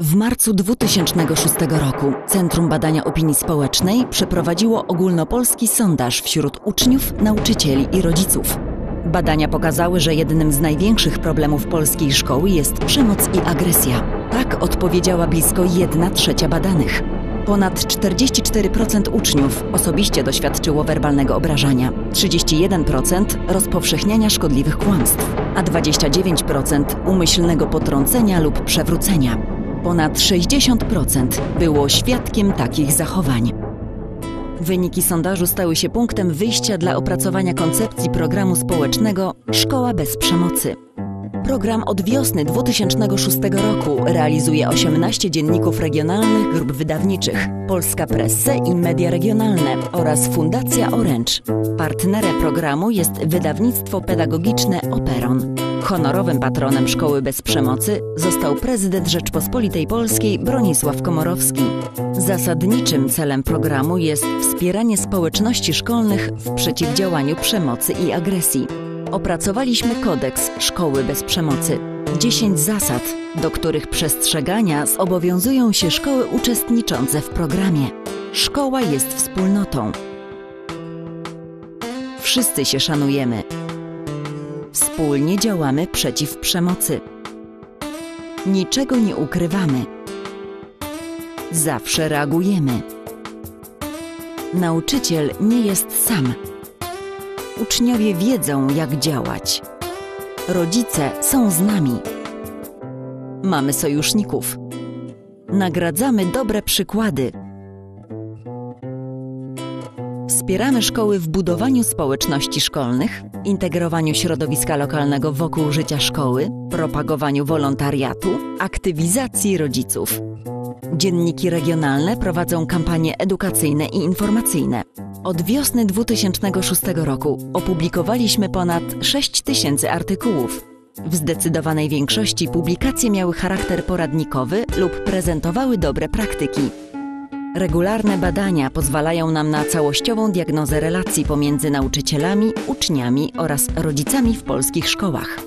W marcu 2006 roku Centrum Badania Opinii Społecznej przeprowadziło ogólnopolski sondaż wśród uczniów, nauczycieli i rodziców. Badania pokazały, że jednym z największych problemów polskiej szkoły jest przemoc i agresja. Tak odpowiedziała blisko 1 trzecia badanych. Ponad 44% uczniów osobiście doświadczyło werbalnego obrażania, 31% rozpowszechniania szkodliwych kłamstw, a 29% umyślnego potrącenia lub przewrócenia. Ponad 60% było świadkiem takich zachowań. Wyniki sondażu stały się punktem wyjścia dla opracowania koncepcji programu społecznego Szkoła bez przemocy. Program od wiosny 2006 roku realizuje 18 dzienników regionalnych grup wydawniczych, Polska Presse i Media Regionalne oraz Fundacja Orange. Partnerem programu jest wydawnictwo pedagogiczne Operon. Honorowym patronem Szkoły Bez Przemocy został prezydent Rzeczpospolitej Polskiej Bronisław Komorowski. Zasadniczym celem programu jest wspieranie społeczności szkolnych w przeciwdziałaniu przemocy i agresji. Opracowaliśmy kodeks Szkoły Bez Przemocy. 10 zasad, do których przestrzegania zobowiązują się szkoły uczestniczące w programie. Szkoła jest wspólnotą. Wszyscy się szanujemy. Wspólnie działamy przeciw przemocy. Niczego nie ukrywamy. Zawsze reagujemy. Nauczyciel nie jest sam. Uczniowie wiedzą, jak działać. Rodzice są z nami. Mamy sojuszników. Nagradzamy dobre przykłady. Wspieramy szkoły w budowaniu społeczności szkolnych, integrowaniu środowiska lokalnego wokół życia szkoły, propagowaniu wolontariatu, aktywizacji rodziców. Dzienniki regionalne prowadzą kampanie edukacyjne i informacyjne. Od wiosny 2006 roku opublikowaliśmy ponad 6 tysięcy artykułów. W zdecydowanej większości publikacje miały charakter poradnikowy lub prezentowały dobre praktyki. Regularne badania pozwalają nam na całościową diagnozę relacji pomiędzy nauczycielami, uczniami oraz rodzicami w polskich szkołach.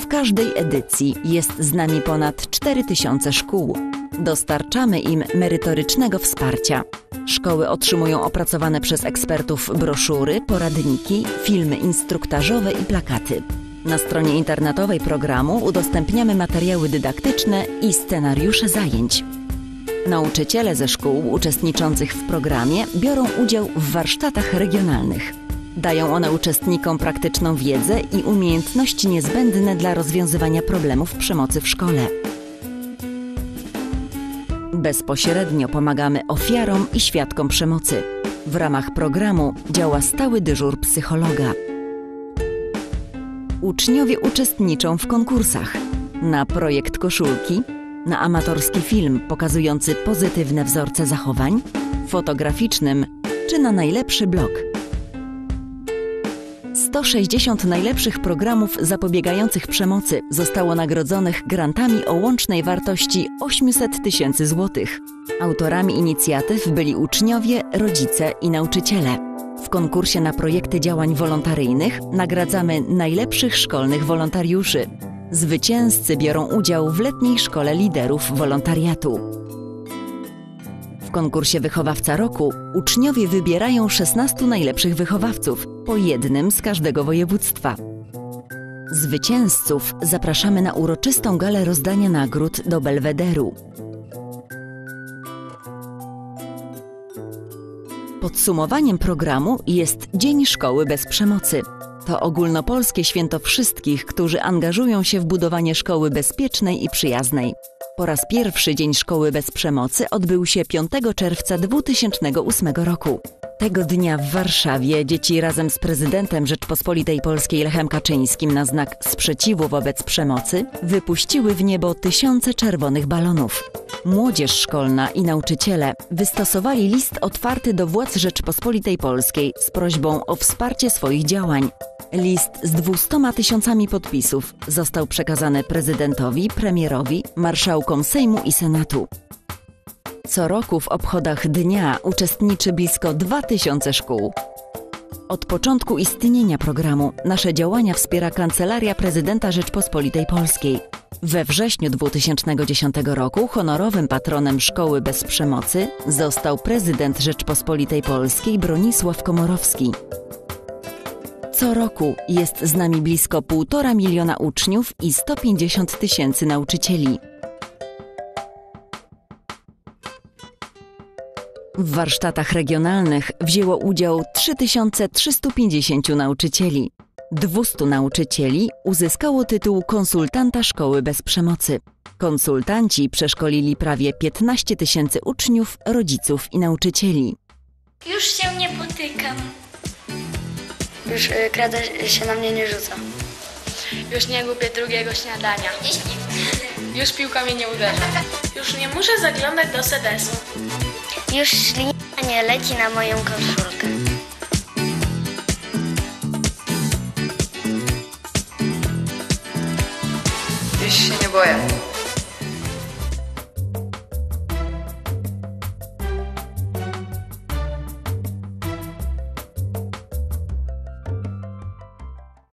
W każdej edycji jest z nami ponad 4000 szkół. Dostarczamy im merytorycznego wsparcia. Szkoły otrzymują opracowane przez ekspertów broszury, poradniki, filmy instruktażowe i plakaty. Na stronie internetowej programu udostępniamy materiały dydaktyczne i scenariusze zajęć. Nauczyciele ze szkół uczestniczących w programie biorą udział w warsztatach regionalnych. Dają one uczestnikom praktyczną wiedzę i umiejętności niezbędne dla rozwiązywania problemów przemocy w szkole. Bezpośrednio pomagamy ofiarom i świadkom przemocy. W ramach programu działa stały dyżur psychologa. Uczniowie uczestniczą w konkursach na projekt koszulki, na amatorski film pokazujący pozytywne wzorce zachowań, fotograficznym czy na najlepszy blog. 160 najlepszych programów zapobiegających przemocy zostało nagrodzonych grantami o łącznej wartości 800 tysięcy złotych. Autorami inicjatyw byli uczniowie, rodzice i nauczyciele. W konkursie na projekty działań wolontaryjnych nagradzamy najlepszych szkolnych wolontariuszy. Zwycięzcy biorą udział w letniej szkole liderów wolontariatu. W konkursie Wychowawca Roku uczniowie wybierają 16 najlepszych wychowawców, po jednym z każdego województwa. Zwycięzców zapraszamy na uroczystą galę rozdania nagród do Belwederu. Podsumowaniem programu jest Dzień Szkoły bez Przemocy. To ogólnopolskie święto wszystkich, którzy angażują się w budowanie szkoły bezpiecznej i przyjaznej. Po raz pierwszy Dzień Szkoły bez Przemocy odbył się 5 czerwca 2008 roku. Tego dnia w Warszawie dzieci razem z prezydentem Rzeczpospolitej Polskiej Lechem Kaczyńskim na znak sprzeciwu wobec przemocy wypuściły w niebo tysiące czerwonych balonów. Młodzież szkolna i nauczyciele wystosowali list otwarty do władz Rzeczpospolitej Polskiej z prośbą o wsparcie swoich działań. List z 200 tysiącami podpisów został przekazany prezydentowi, premierowi, marszałkom Sejmu i Senatu. Co roku w obchodach dnia uczestniczy blisko 2000 szkół. Od początku istnienia programu nasze działania wspiera Kancelaria Prezydenta Rzeczpospolitej Polskiej. We wrześniu 2010 roku honorowym patronem Szkoły Bez Przemocy został prezydent Rzeczpospolitej Polskiej Bronisław Komorowski. Co roku jest z nami blisko 1,5 miliona uczniów i 150 tysięcy nauczycieli. W warsztatach regionalnych wzięło udział 3350 nauczycieli. 200 nauczycieli uzyskało tytuł konsultanta szkoły bez przemocy. Konsultanci przeszkolili prawie 15 tysięcy uczniów, rodziców i nauczycieli. Już się nie potykam. Już y, krada się na mnie nie rzuca. Już nie lubię drugiego śniadania. Już piłka mnie nie uderza. Już nie muszę zaglądać do sedesu. Już ślina nie leci na moją koszulkę. Już się nie boję.